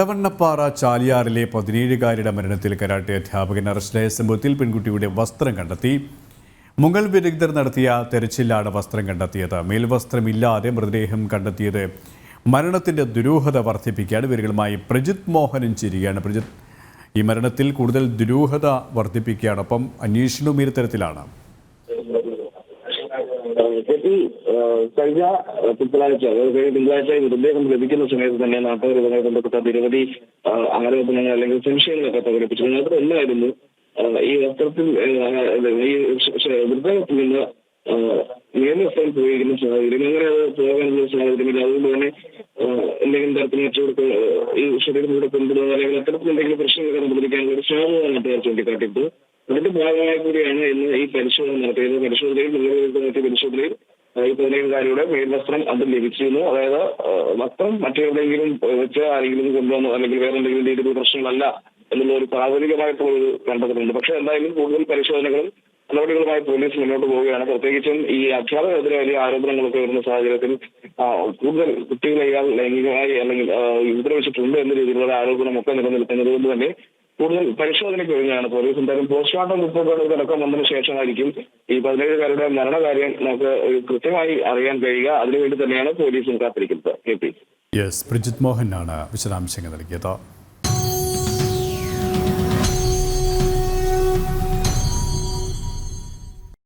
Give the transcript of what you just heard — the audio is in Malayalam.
എടവണ്ണപ്പാറ ചാലിയാറിലെ പതിനേഴുകാരിയുടെ മരണത്തിൽ കരാട്ടെ അധ്യാപകൻ അറസ്റ്റിലായ സംഭവത്തിൽ പെൺകുട്ടിയുടെ വസ്ത്രം കണ്ടെത്തി. മുഗൾ വിദഗ്ധർ നടത്തിയ തെരച്ചിലാണ് വസ്ത്രം കണ്ടെത്തിയത്. മേൽവസ്ത്രമില്ലാതെ മൃതദേഹം കണ്ടെത്തിയത് മരണത്തിന്റെ ദുരൂഹത വർദ്ധിപ്പിക്കുകയാണ്. ഇവരുകളുമായി പ്രജിത് മോഹനൻ ചിരിയാണ് പ്രജിത് ഈ മരണത്തിൽ കൂടുതൽ ദുരൂഹത വർദ്ധിപ്പിക്കുകയാണ് ഒപ്പം അന്വേഷണവും ഇരുത്തരത്തിലാണ് തരത്തിലാണ് കെട്ടി കഴിഞ്ഞ തിങ്കളാഴ്ച അതായത് കഴിഞ്ഞ തിങ്കളാഴ്ച മൃതദേഹം ലഭിക്കുന്ന സമയത്ത് തന്നെ നാട്ടുകാരുമായി ബന്ധപ്പെട്ട നിരവധി ആരോപണങ്ങൾ അല്ലെങ്കിൽ സംശയങ്ങളൊക്കെ പ്രകടിപ്പിച്ചു. അതിലൊന്നായിരുന്നു ഈ വസ്ത്രത്തിൽ ഈ മൃതദേഹത്തിൽ നിന്ന് നിയമസ്ഥയിൽ പോയിരിക്കുന്ന സാഹചര്യം. അങ്ങനെ അത് പോകാനുള്ള സാഹചര്യമില്ല. അതുകൊണ്ട് തന്നെ എന്തെങ്കിലും തരത്തിൽ മറ്റു ഈ ശരീരത്തിലൂടെ കൊണ്ടുപോകുക അല്ലെങ്കിൽ അത്തരത്തിൽ എന്തെങ്കിലും പ്രശ്നങ്ങൾ കണ്ടുപിടിക്കാൻ ഒരു സാധ്യത നാട്ടുകാർ ചൂണ്ടിക്കാട്ടിയിട്ട് അതിന്റെ ഭാഗമായി കൂടിയാണ് ഇന്ന് ഈ പരിശോധന നടത്തിയത്. പരിശോധനയിൽ മുന്നോട്ട് നടത്തിയ പരിശോധനയിൽ ഈ പതിനേഴുകാരിയുടെ മേൽവസ്ത്രം അത് ലഭിച്ചിരുന്നു. അതായത് വസ്ത്രം മറ്റെവിടെയെങ്കിലും വെച്ച് ആരെങ്കിലും കൊണ്ടുവന്നു അല്ലെങ്കിൽ വേറെ എന്തെങ്കിലും രീതിയിൽ പ്രശ്നങ്ങളല്ല എന്നുള്ള ഒരു പ്രാഥമികമായിട്ടുള്ള ഒരു കണ്ടെത്തലുണ്ട്. പക്ഷെ എന്തായാലും കൂടുതൽ പരിശോധനകളും നടപടികളുമായി പോലീസ് മുന്നോട്ട് പോവുകയാണ്. പ്രത്യേകിച്ചും ഈ അധ്യാപകർക്കെതിരെ വലിയ ആരോപണങ്ങളൊക്കെ വരുന്ന സാഹചര്യത്തിൽ കൂടുതൽ കുട്ടികളെ ഇയാൾ ലൈംഗികമായി അല്ലെങ്കിൽ ഉപദ്രവിച്ചിട്ടുണ്ട് എന്ന രീതിയിലുള്ള ആരോപണമൊക്കെ നിലനിൽക്കുന്നത് കൊണ്ട് തന്നെ കൂടുതൽ പരിശോധനയ്ക്ക് കഴിഞ്ഞാണ് പോലീസ്. എന്തായാലും പോസ്റ്റ്മോർട്ടം റിപ്പോർട്ടുകൾ അടക്കം വന്നതിന് ശേഷമായിരിക്കും ഈ പതിനേഴുകാരുടെ മരണകാര്യം നമുക്ക് കൃത്യമായി അറിയാൻ കഴിയുക. അതിനുവേണ്ടി തന്നെയാണ് പോലീസും കാത്തിരിക്കുന്നത്. K P. യെസ് പ്രജിത് മോഹനാണ് വിശദാംശങ്ങൾ നൽകിയത്.